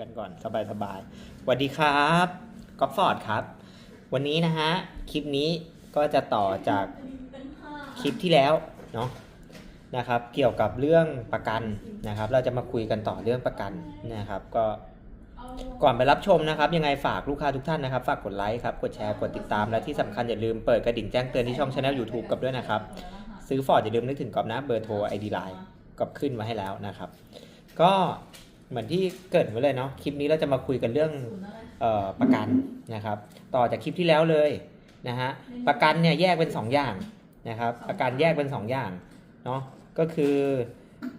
กันก่อนสบายๆสวัสดีครับก๊อฟฟอร์ดครับ วันนี้นะฮะ คลิปนี้ก็จะต่อจากคลิปที่แล้วเนาะนะครับ เกี่ยวกับเรื่องประกันนะครับ เราจะมาคุยกันต่อเรื่องประกันนะครับ ก็ก่อนไปรับชมนะครับ ยังไงฝากลูกค้าทุกท่านนะครับ ฝากกดไลค์ครับ กดแชร์ กดติดตาม และที่สำคัญอย่าลืมเปิดกระดิ่งแจ้งเตือนที่ช่องช anel YouTube กับด้วยนะครับ ซื้อฟอร์ดอย่าลืมนึกถึงกอบนะเบอร์โทรไอดีไลน์ก็ขึ้นมาให้แล้วนะครับ ก็ เหมือนที่เกริดไว้เลยเนาะคลิปนี้เราจะมาคุยกันเรื่องเออประกันนะครับ ต่อจากคลิปที่แล้วเลยนะฮะประกันเนี่ยแยกเป็น 2 อย่างนะครับ ประกันแยกเป็น 2 อย่างเนาะก็คือ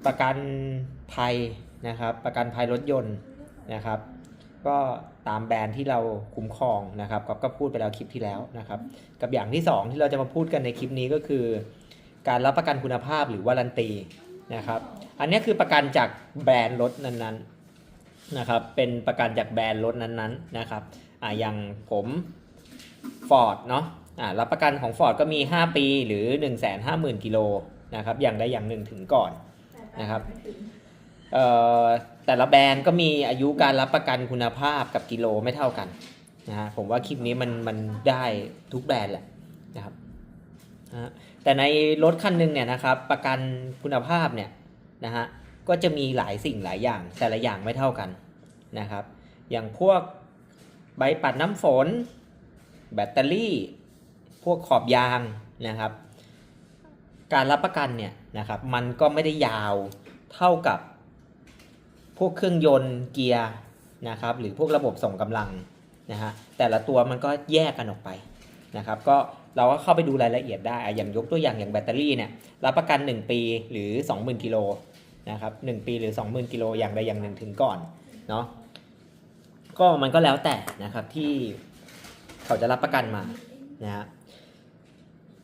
ประกันภัยนะครับ ประกันภัยรถยนต์นะครับ ก็ตามแบรนด์ที่เราคุ้มครองนะครับก็ก็พูดไปแล้วคลิปที่แล้วนะครับ กับอย่างที่ 2 ที่เราจะมาพูดกันในคลิปนี้ก็คือ การรับประกันคุณภาพหรือวารันตี นะครับอันนี้คือประกันจากแบรนด์รถนั้นๆนะครับเป็นประกันจากแบรนด์รถนั้นๆนะครับอ่าอย่างผม Ford เนาะอ่ารับประกันของ Ford ก็มี 5 ปีหรือ 1 5 0 0 0 0กิโลนะครับอย่างใดอย่างหนึ่งถึงก่อนนะครับเอ่อแต่ละแบรนด์ก็มีอายุการรับประกันคุณภาพกับกิโลไม่เท่ากันนะฮะผมว่าคลิปนี้มันมันได้ทุกแบรนด์แหละนะครับ นะแต่ในรถคันหนึ่งเนี่ยนะครับประกันคุณภาพเนี่ยนะฮะก็จะมีหลายสิ่งหลายอย่างแต่ละอย่างไม่เท่ากันนะครับ อย่างพวกใบปัดน้ำฝน แบตเตอรี่ พวกขอบยางนะครับ การรับประกันเนี่ยนะครับมันก็ไม่ได้ยาวเท่ากับพวกเครื่องยนต์เกียร์นะครับหรือพวกระบบส่งกำลังนะฮะแต่ละตัวมันก็แยกกันออกไปนะครับ ก็ เราก็เข้าไปดูรายละเอียดได้อย่างยกตัวอย่างอย่างแบตเตอรี่เนี่ยรับประกัน 1 ปีหรือ 20,000กิโลนะครับ1ปีหรือ 20,000กิโลอย่างใดอย่างหนึ่งถึงก่อนเนาะก็มันก็แล้วแต่นะครับที่เขาจะรับประกันมานะฮะ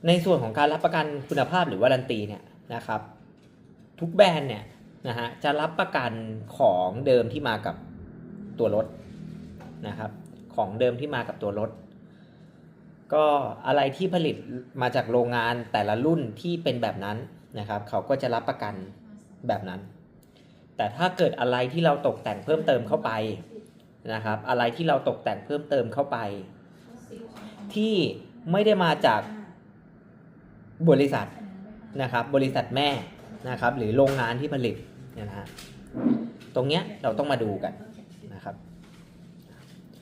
ในส่วนของการรับประกันคุณภาพหรือวารันตีเนี่ยนะครับ ทุกแบรนด์เนี่ยนะฮะจะรับประกันของเดิมที่มากับตัวรถนะครับ ของเดิมที่มากับตัวรถ ก็อะไรที่ผลิตมาจากโรงงานแต่ละรุ่นที่เป็นแบบนั้นนะครับ เขาก็จะรับประกันแบบนั้น แต่ถ้าเกิดอะไรที่เราตกแต่งเพิ่มเติมเข้าไปนะครับ อะไรที่เราตกแต่งเพิ่มเติมเข้าไป ที่ไม่ได้มาจากบริษัทนะครับ บริษัทแม่นะครับ หรือโรงงานที่ผลิตเนี่ยนะฮะตรงเนี้ยเราต้องมาดูกันนะครับ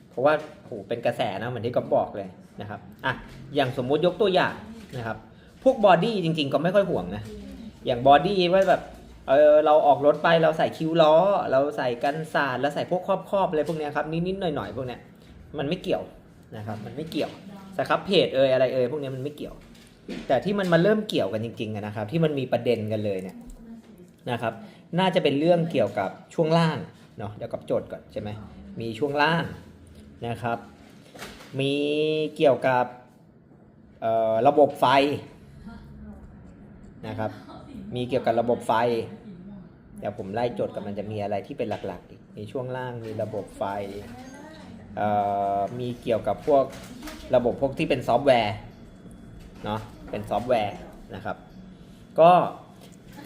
เพราะว่าโหเป็นกระแสนะเหมือนที่ก็บอกเลย นะครับอะอย่างสมมุติยกตัวอย่างนะครับ พวกบอดี้จริง ๆ ก็ไม่ค่อยห่วงนะ อย่างบอดี้ว่าแบบเออเราออกรถไปเราใส่คิ้วล้อ เราใส่กันสาดแล้วใส่พวกครอบๆอบอะไรพวกเนี้ยครับนิดๆหน่อยๆพวกเนี้ยมันไม่เกี่ยวนะครับ มันไม่เกี่ยวสครับเพจเอยอะไรเอยพวกเนี้ยมันไม่เกี่ยว แต่ที่มันมาเริ่มเกี่ยวกันจริงๆนะครับ ที่มันมีประเด็นกันเลยเนี่ยนะครับ น่าจะเป็นเรื่องเกี่ยวกับช่วงล่างเนาะเดี๋ยวกับโจทย์ก่อนใช่ไหมมีช่วงล่างนะครับ มีเกี่ยวกับระบบไฟนะครับ มีเกี่ยวกับระบบไฟ เดี๋ยวผมไล่โจทย์กับมันจะมีอะไรที่เป็นหลักๆอีกมีช่วงล่างมีระบบไฟ มีเกี่ยวกับพวกระบบพวกที่เป็นซอฟต์แวร์เนาะเป็นซอฟต์แวร์นะครับ ก็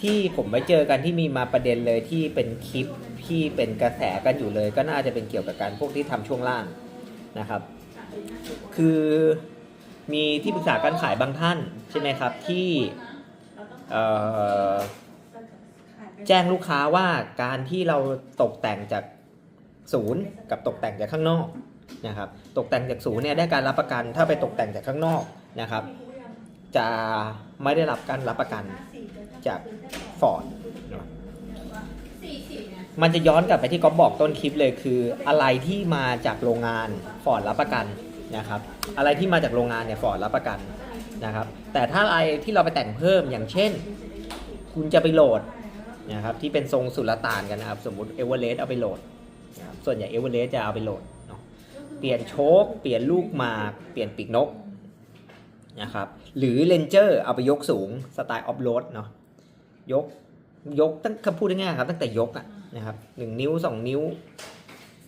ที่ผมไปเจอกันที่มีมาประเด็นเลยที่เป็นคลิปที่เป็นกระแสกันอยู่เลย ก็น่าจะเป็นเกี่ยวกับการพวกที่ทำช่วงล่างนะครับ คือมีที่ปรึกษาการขายบางท่านใช่ไหมครับที่แจ้งลูกค้าว่าการที่เราตกแต่งจากศูนย์กับตกแต่งจากข้างนอกนะครับตกแต่งจากศูนย์เนี่ยได้การรับประกันถ้าไปตกแต่งจากข้างนอกนะครับ จะไม่ได้รับการรับประกันจากฟอร์ดมันจะย้อนกลับไปที่ก๊อฟบอกต้นคลิปเลยคืออะไรที่มาจากโรงงานฟอร์ดรับประกัน นะครับอะไรที่มาจากโรงงานเนี่ยฟอร์ดรับประกันนะครับแต่ถ้าอะไรที่เราไปแต่งเพิ่มอย่างเช่น คุณจะไปโหลดนะครับที่เป็นทรงสุลต่านกันนะครับสมมติเอเวอเรสต์เอาไปโหลดนะครับส่วนใหญ่เอเวอเรสต์จะเอาไปโหลดเนาะเปลี่ยนโชคเปลี่ยนลูกหมากเปลี่ยนปีกนกนะครับหรือเลนเจอร์เอาไปยกสูงสไตล์ออฟโรดเนาะยกยกตั้งคำพูดง่ายๆครับตั้งแต่ยกอะนะครับหนึ่งนิ้วสองนิ้ว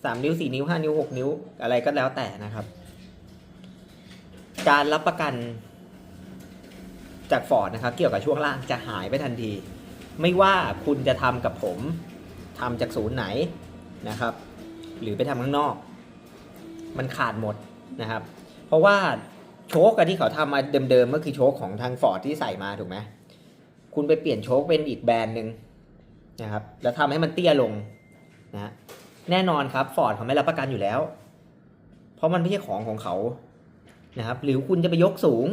สามนิ้วสี่นิ้วห้านิ้วหกนิ้วอะไรก็แล้วแต่นะครับ การรับประกันจากฟอร์ดนะครับ เกี่ยวกับช่วงล่างจะหายไปทันที ไม่ว่าคุณจะทำกับผมทำจากศูนย์ไหนนะครับ หรือไปทำข้างนอก มันขาดหมดนะครับ เพราะว่าโชคที่เขาทำมาเดิมๆก็คือโชคของทางฟอร์ดที่ใส่มาถูกไหมคุณไปเปลี่ยนโชคเป็นอีกแบรนด์หนึ่งนะครับ แล้วทำให้มันเตี้ยลงนะแน่นอนครับฟอร์ดเขาไม่รับประกันอยู่แล้ว เพราะมันไม่ใช่ของของเขา นะครับ หรือคุณจะไปยกสูง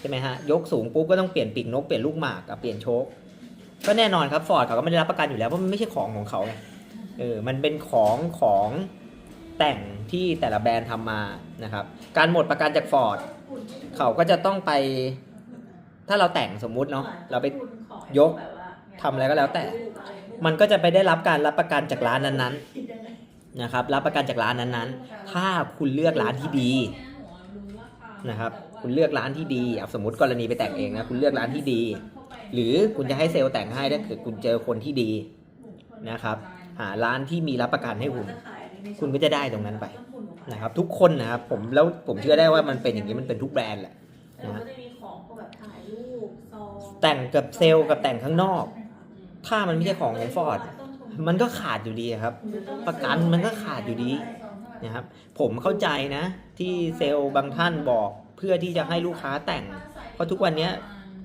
ใช่ไหมฮะยกสูงปุ๊บก็ต้องเปลี่ยนปีกนกเปลี่ยนลูกหมากกับเปลี่ยนโชคก็แน่นอนครับฟอร์ดเขาก็ไม่ได้รับประกันอยู่แล้วเพราะมันไม่ใช่ของของเขาไงเออมันเป็นของของแต่งที่แต่ละแบรนด์ทำมานะครับ การหมดประกันจากฟอร์ดเขาก็จะต้องไป ถ้าเราแต่งสมมุติเนาะเราไปยกทำอะไรก็แล้วแต่ มันก็จะไปได้รับการรับประกันจากร้านนั้นๆนะครับ รับประกันจากร้านนั้นๆ ถ้าคุณเลือกร้านที่ดี นะครับ คุณเลือกร้านที่ดีเอาสมมติกรณีไปแต่งเองนะคุณเลือกร้านที่ดี หรือคุณจะให้เซลล์แต่งให้ถ้าเกิดคุณเจอคนที่ดีนะครับ หาร้านที่มีรับประกันให้คุณ คุณก็จะได้ตรงนั้นไปนะครับ ทุกคนนะครับผมแล้วผมเชื่อได้ว่ามันเป็นอย่างนี้มันเป็นทุกแบรนด์แหละแต่มันก็จะมีของพวกแบบถ่ายรูปซองแต่งกับเซลล์กับแต่งข้างนอก ถ้ามันไม่ใช่ของของฟอร์ดมันก็ขาดอยู่ดีครับ ประกันมันก็ขาดอยู่ดี นะครับผมเข้าใจนะ ที่เซลล์บางท่านบอกเพื่อที่จะให้ลูกค้าแต่ง เพราะทุกวันนี้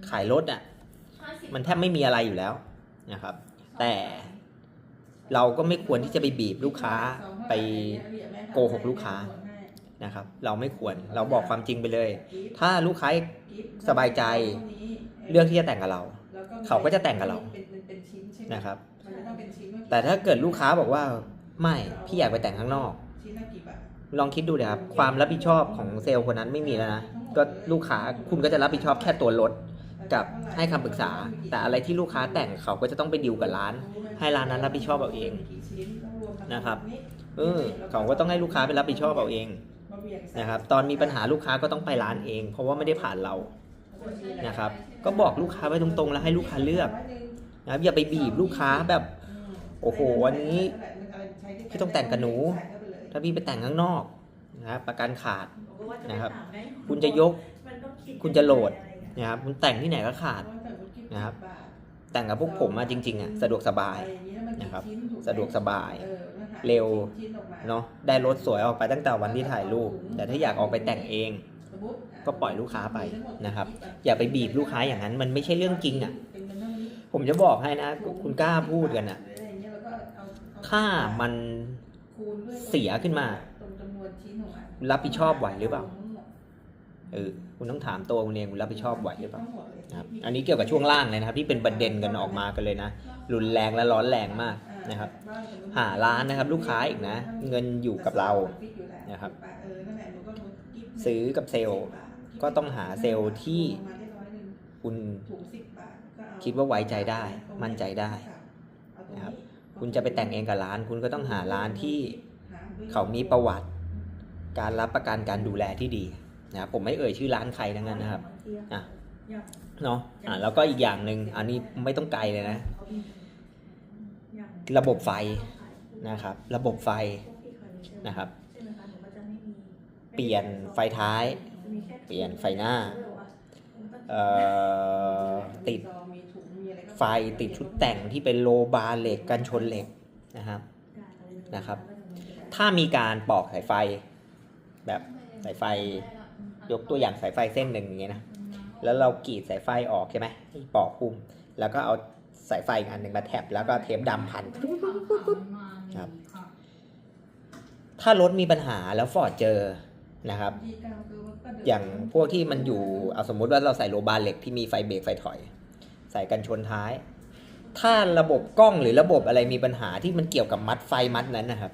ขายรถอะมันแทบไม่มีอะไรอยู่แล้วนะครับ แต่เราก็ไม่ควรที่จะไปบีบลูกค้าไปโกหกลูกค้านะครับ เราไม่ควรเราบอกความจริงไปเลย ถ้าลูกค้าสบายใจเรื่องที่จะแต่งกับเรา เขาก็จะแต่งกับเรานะครับ แต่ถ้าเกิดลูกค้าบอกว่าไม่พี่อยากไปแต่งข้างนอก ลองคิดดูนะครับความรับผิดชอบของเซลล์คนนั้นไม่มีแล้วนะก็ลูกค้าคุณก็จะรับผิดชอบแค่ตัวรถกับให้คำปรึกษา แต่อะไรที่ลูกค้าแต่งเขาก็จะต้องไปดิวกับร้าน ให้ร้านนั้นรับผิดชอบเอาเองนะครับเออเขาก็ต้องให้ลูกค้าไปรับผิดชอบเอาเองนะครับ ตอนมีปัญหาลูกค้าก็ต้องไปร้านเอง เพราะว่าไม่ได้ผ่านเรานะครับ ก็บอกลูกค้าไปตรงๆ แล้วให้ลูกค้าเลือกนะครับอย่าไปบีบลูกค้าแบบ โอ้โหวันนี้พี่ต้องแต่งกับหนู ถ้าพี่ไปแต่งข้างนอกนะครับประกันขาดนะครับ คุณจะยกคุณจะโหลดนะครับคุณแต่งที่ไหนก็ขาดนะครับ แต่งกับพวกผมมาจริงๆอะสะดวกสบายนะครับ สะดวกสบายเร็วเนาะได้รถสวยออกไปตั้งแต่วันที่ถ่ายรูป แต่ถ้าอยากออกไปแต่งเอง ก็ปล่อยลูกค้าไปนะครับ อย่าไปบีบลูกค้าอย่างนั้น มันไม่ใช่เรื่องจริงอะ ผมจะบอกให้นะ คุณกล้าพูดกันอะ ถ้ามัน เสียขึ้นมา รับผิดชอบไหวหรือเปล่าเออคุณต้องถามตัวคุณเองคุณรับผิดชอบไหวหรือเปล่าครับอันนี้เกี่ยวกับช่วงล่างเลยนะครับ ที่เป็นประเด็นกันออกมากันเลยนะรุนแรงและร้อนแรงมากนะครับ หาร้านนะครับ ลูกค้าอีกนะ เงินอยู่กับเรานะครับ ซื้อกับเซลล์ก็ต้องหาเซลล์ที่คุณคิดว่าไว้ใจได้ มั่นใจได้นะครับ คุณจะไปแต่งเองกับร้าน คุณก็ต้องหาร้านที่เขามีประวัติ การรับประกันการดูแลที่ดีนะครับผมไม่เอ่ยชื่อร้านใครทั้งนั้นนะครับอะเนาะอะแล้วก็อีกอย่างหนึ่งอันนี้ไม่ต้องไกลเลยนะ ระบบไฟนะครับ ระบบไฟนะครับ เปลี่ยนไฟท้าย เปลี่ยนไฟหน้าเอ่อติด ไฟติดชุดแต่งที่เป็นโลบาร์เหล็กกันชนเหล็กนะครับนะครับ ถ้ามีการปอกสายไฟ แบบสายไฟ ยกตัวอย่างสายไฟเส้นหนึ่งอย่างเงี้ยนะแล้วเรากรีดสายไฟออกใช่ไหมปอกปุ่มแล้วก็เอาสายไฟอีกอันหนึ่งมาแท็บแล้วก็เทปดำพันครับถ้ารถมีปัญหาแล้วฟอร์ดเจอนะครับ อย่างพวกที่มันอยู่เอาสมมุติว่าเราใส่โลบาร์เหล็กที่มีไฟเบรกไฟถอย ใส่กันชนท้าย ถ้าระบบกล้องหรือระบบอะไรมีปัญหาที่มันเกี่ยวกับมัดไฟมัดนั้นนะครับ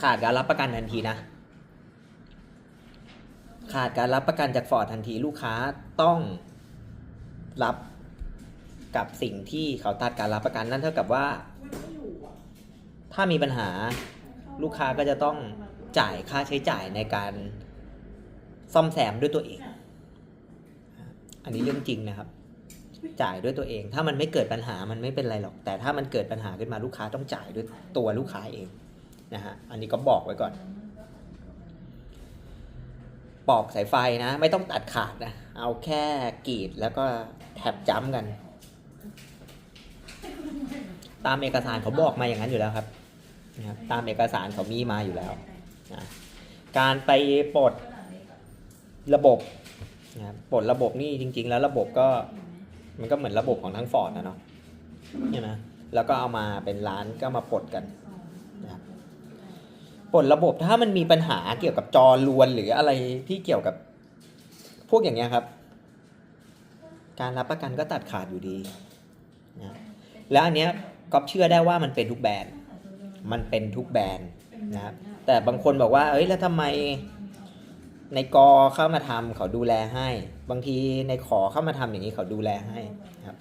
ขาดการรับประกันทันทีนะ ขาดการรับประกันจากฟอร์ดทันทีลูกค้าต้องรับกับสิ่งที่เขาตัดการรับประกันนั่นเท่ากับว่า ถ้ามีปัญหาลูกค้าก็จะต้องจ่ายค่าใช้จ่ายในการซ่อมแซมด้วยตัวเอง อันนี้เรื่องจริงนะครับ จ่ายด้วยตัวเอง ถ้ามันไม่เกิดปัญหามันไม่เป็นไรหรอก แต่ถ้ามันเกิดปัญหาขึ้นมาลูกค้าต้องจ่ายด้วยตัวลูกค้าเองนะฮะอันนี้ก็บอกไว้ก่อน ปอกสายไฟนะ ไม่ต้องตัดขาดนะเอาแค่กรีดแล้วก็แถบจ้ำกัน ตามเอกสารเขาบอกมาอย่างนั้นอยู่แล้วครับนะครับตามเอกสารเขามีมาอยู่แล้วนะการไปปลดระบบนะปลดระบบนี่จริง ๆ แล้วระบบก็ มันก็เหมือนระบบของทั้งฟอร์ดนะเนาะใช่ไหมแล้วก็เอามาเป็นร้านก็มาปลดกันนะครับปลดระบบถ้ามันมีปัญหาเกี่ยวกับจอรวนหรืออะไรที่เกี่ยวกับ พวกอย่างเงี้ยครับ การรับประกันก็ตัดขาดอยู่ดีนะแล้วอันเนี้ยก๊อฟเชื่อได้ว่ามันเป็นทุกแบรนด์ มันเป็นทุกแบรนด์นะครับแต่บางคนบอกว่า เอ้ยแล้วทำไม ในกอเข้ามาทำเขาดูแลให้ บางทีในขอเข้ามาทำอย่างนี้เขาดูแลให้ครับ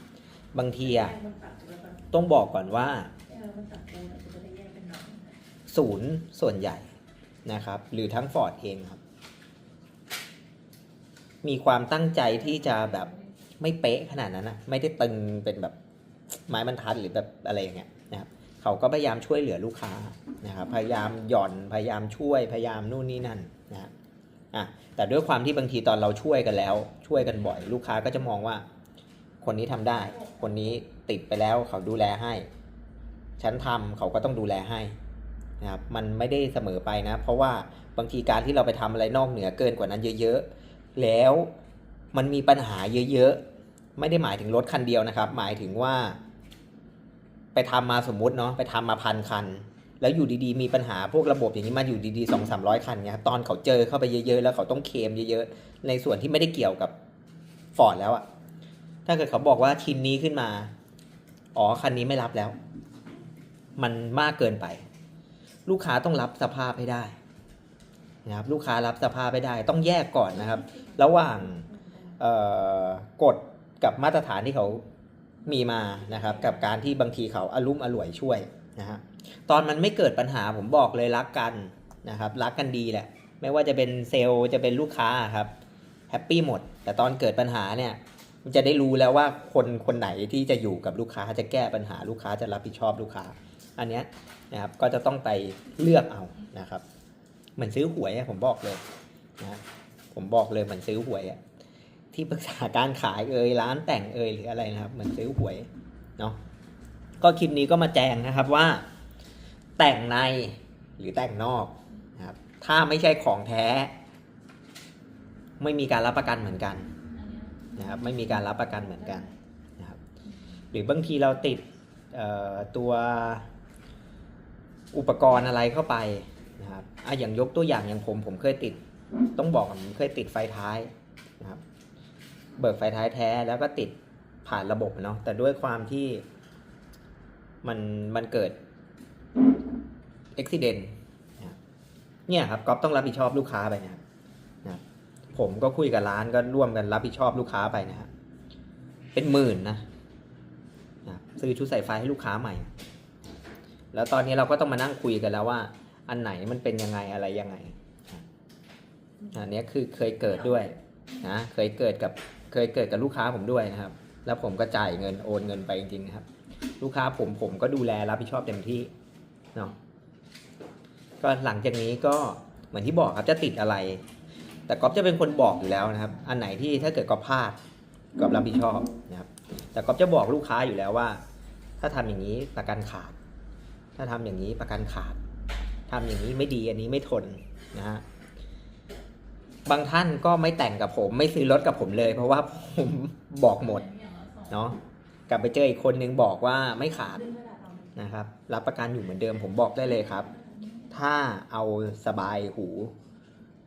บางทีอะต้องบอกก่อนว่าศูนย์ส่วนใหญ่นะครับ หรือทั้งฟอร์ดเองครับ มีความตั้งใจที่จะแบบไม่เป๊ะขนาดนั้นนะไม่ได้ตึงเป็นแบบไม้บรรทัดหรือแบบอะไรอย่างเงี้ยนะครับเขาก็พยายามช่วยเหลือลูกค้านะครับ พยายามหย่อนพยายามช่วยพยายามนู่นนี่นั่นน อะแต่ด้วยความที่บางทีตอนเราช่วยกันแล้ว ช่วยกันบ่อย ลูกค้าก็จะมองว่า คนนี้ทำได้ คนนี้ติดไปแล้วเขาดูแลให้ ฉันทำเขาก็ต้องดูแลให้นะครับมันไม่ได้เสมอไปนะ เพราะว่าบางทีการที่เราไปทำอะไรนอกเหนือเกินกว่านั้นเยอะ ๆ แล้วมันมีปัญหาเยอะๆ ไม่ได้หมายถึงรถคันเดียวนะครับ หมายถึงว่า ไปทำมาสมมุติเนาะไปทำมาพันคัน แล้วอยู่ดีๆ มีปัญหาพวกระบบอย่างนี้มาอยู่ดีๆสองสามร้อยคันเนี่ยตอนเขาเจอเข้าไปเยอะๆ แล้วเขาต้องเคมเยอะๆ ในส่วนที่ไม่ได้เกี่ยวกับฟอร์ดแล้วอะถ้าเกิดเขาบอกว่าชิ้นนี้ขึ้นมา อ๋อคันนี้ไม่รับแล้ว มันมากเกินไป ลูกค้าต้องรับสภาพให้ได้นะครับลูกค้ารับสภาพให้ได้ต้องแยกก่อนนะครับ ระหว่างกฎกับมาตรฐานที่เขามีมานะครับ กับการที่บางทีเขาอารมุ่มอร่วยช่วยนะฮะ ตอนมันไม่เกิดปัญหาผมบอกเลยรักกันนะครับรักกันดีแหละ ไม่ว่าจะเป็นเซลล์จะเป็นลูกค้าครับแฮปปี้หมด แต่ตอนเกิดปัญหาเนี่ยมันจะได้รู้แล้วว่าคนคนไหนที่จะอยู่กับลูกค้าจะแก้ปัญหาลูกค้าจะรับผิดชอบลูกค้า อันเนี้ยนะครับก็จะต้องไปเลือกเอานะครับเหมือนซื้อหวยผมบอกเลยนะผมบอกเลยเหมือนซื้อหวยอะที่ปรึกษาการขายเอ่ยร้านแต่งเอ่ยหรืออะไรนะครับเหมือนซื้อหวยเนาะก็คลิปนี้ก็มาแจ้งนะครับว่า แต่งในหรือแต่งนอกนะครับถ้าไม่ใช่ของแท้ ไม่มีการรับประกันเหมือนกันนะครับไม่มีการรับประกันเหมือนกันนะครับหรือบางทีเราติดเอ่อตัวอุปกรณ์อะไรเข้าไปนะครับอะอย่างยกตัวอย่างอย่างผมผมเคยติด ต้องบอกผมเคยติดไฟท้ายนะครับเบิกไฟท้ายแท้แล้วก็ติดผ่านระบบเนาะแต่ด้วยความที่มันมันเกิด อุบิเหตุเนี่ยครับก๊อฟต้องรับผิดชอบลูกค้าไปนะครับนะผมก็คุยกับร้านก็ร่วมกันรับผิดชอบลูกค้าไปนะครับเป็นหมื่นนะนะซื้อชุดใส่ไฟให้ลูกค้าใหม่ แล้วตอนนี้เราก็ต้องมานั่งคุยกันแล้วว่า อันไหนมันเป็นยังไงอะไรยังไงอันนี้คือเคยเกิดด้วยนะเคยเกิดกับเคยเกิดกับลูกค้าผมด้วยนะครับ แล้วผมก็จ่ายเงินโอนเงินไปจริงๆนะครับ ลูกค้าผมผมก็ดูแลรับผิดชอบเต็มที่เนาะ ก็หลังจากนี้ก็เหมือนที่บอกครับจะติดอะไร แต่ก๊อฟจะเป็นคนบอกอยู่แล้วนะครับ อันไหนที่ถ้าเกิดก๊อฟพลาดก๊อฟรับผิดชอบนะครับ แต่ก๊อฟจะบอกลูกค้าอยู่แล้วว่า ถ้าทำอย่างนี้ประกันขาด ถ้าทำอย่างนี้ประกันขาดทำอย่างนี้ไม่ดีอันนี้ไม่ทนนะฮะบางท่านก็ไม่แต่งกับผม ไม่ซื้อรถกับผมเลย เพราะว่าผมบอกหมดเนาะกลับไปเจออีกคนนึงบอกว่าไม่ขาดนะครับ รับประกันอยู่เหมือนเดิมผมบอกได้เลยครับ ถ้าเอาสบายหู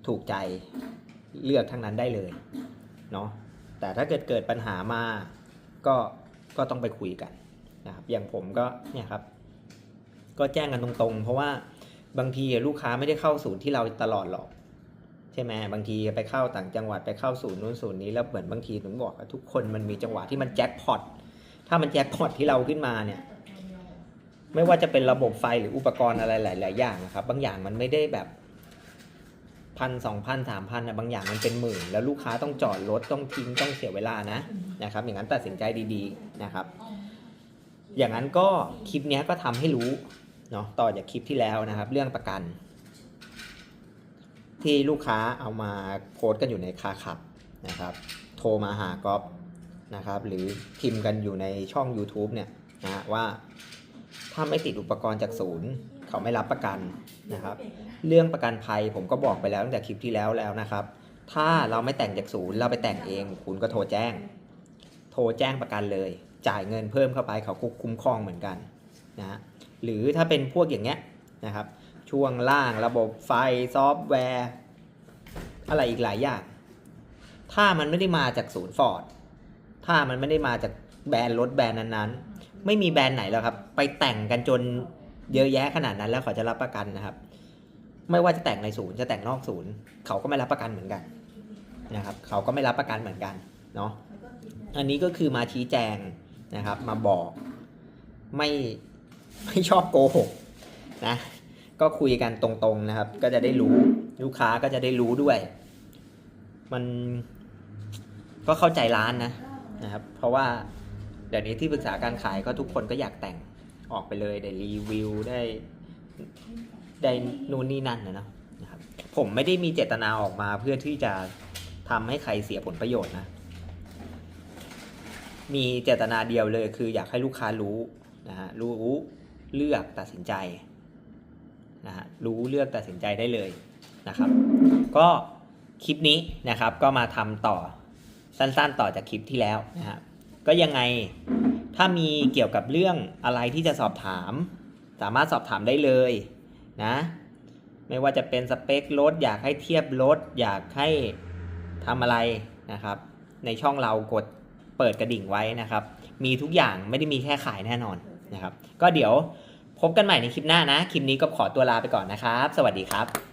ถูกใจเลือกทั้งนั้นได้เลยเนาะแต่ถ้าเกิดเกิดปัญหามาก็ก็ต้องไปคุยกันนะครับอย่างผมก็เนี่ยครับ ก็แจ้งกันตรงๆ เพราะว่าบางทีลูกค้าไม่ได้เข้าศูนย์ที่เราตลอดหรอก ใช่ไหมบางทีไปเข้าต่างจังหวัดไปเข้าศูนย์นู้นศูนย์นี้แล้วเหมือนบางทีถึงบอกทุกคนมันมีจังหวะที่มันแจ็คพอตถ้ามันแจ็คพอตที่เราขึ้นมาเนี่ย ไม่ว่าจะเป็นระบบไฟหรืออุปกรณ์อะไรหลาย ๆ อย่างนะครับ บางอย่างมันไม่ได้แบบพันสองพันสามพันนะบางอย่างมันเป็นหมื่น แล้วลูกค้าต้องจอดรถต้องทิ้งต้องเสียเวลานะนะครับ อย่างนั้นตัดสินใจดีๆนะครับ อย่างนั้นก็คลิปนี้ก็ทำให้รู้เนาะต่อจากคลิปที่แล้วนะครับ เรื่องประกัน ที่ลูกค้าเอามาโพสต์กันอยู่ในคาขับนะครับ โทรมาหากอฟนะครับ หรือพิมพ์กันอยู่ในช่อง YouTube เนี่ยนะว่า ถ้าไม่ติดอุปกรณ์จากศูนย์ เขาไม่รับประกันนะครับ เรื่องประกันภัยผมก็บอกไปแล้วตั้งแต่คลิปที่แล้วแล้วนะครับ ถ้าเราไม่แต่งจากศูนย์เราไปแต่งเอง คุณก็โทรแจ้ง โทรแจ้งประกันเลย จ่ายเงินเพิ่มเข้าไปเขาก็คุ้มครองเหมือนกันนะฮะหรือถ้าเป็นพวกอย่างเงี้ยนะครับ ช่วงล่างระบบไฟซอฟต์แวร์ อะไรอีกหลายอย่าง ถ้ามันไม่ได้มาจากศูนย์ฟอร์ดถ้ามันไม่ได้มาจากแบรนด์รถแบรนด์นั้นๆ ไม่มีแบรนด์ไหนแล้วครับ ไปแต่งกันจนเยอะแยะขนาดนั้นแล้วเขาจะรับประกันนะครับ ไม่ว่าจะแต่งในศูนย์จะแต่งนอกศูนย์ เขาก็ไม่รับประกันเหมือนกันนะครับ เขาก็ไม่รับประกันเหมือนกันเนาะอันนี้ก็คือมาชี้แจงนะครับ มาบอกไม่ไม่ชอบโกหกนะก็คุยกันตรงๆนะครับ ก็จะได้รู้ลูกค้าก็จะได้รู้ด้วย มันก็เข้าใจร้านนะนะครับ เพราะว่า เดี๋ยวนี้ที่ปรึกษาการขายก็ทุกคนก็อยากแต่งออกไปเลยได้รีวิวได้ได้นู่นนี่นั่นนะเนาะนะครับผมไม่ได้มีเจตนาออกมาเพื่อที่จะทำให้ใครเสียผลประโยชน์นะ มีเจตนาเดียวเลยคืออยากให้ลูกค้ารู้นะฮะรู้เลือกตัดสินใจนะฮะรู้เลือกตัดสินใจได้เลยนะครับ ก็คลิปนี้นะครับก็มาทำต่อสั้นๆต่อจากคลิปที่แล้วนะฮะ ก็ยังไง ถ้ามีเกี่ยวกับเรื่องอะไรที่จะสอบถาม สามารถสอบถามได้เลยนะ ไม่ว่าจะเป็นสเปครถอยากให้เทียบรถอยากให้ทำอะไรนะครับ ในช่องเรากดเปิดกระดิ่งไว้นะครับ มีทุกอย่างไม่ได้มีแค่ขายแน่นอนนะครับ ก็เดี๋ยวพบกันใหม่ในคลิปหน้านะ คลิปนี้ก็ขอตัวลาไปก่อนนะครับ สวัสดีครับ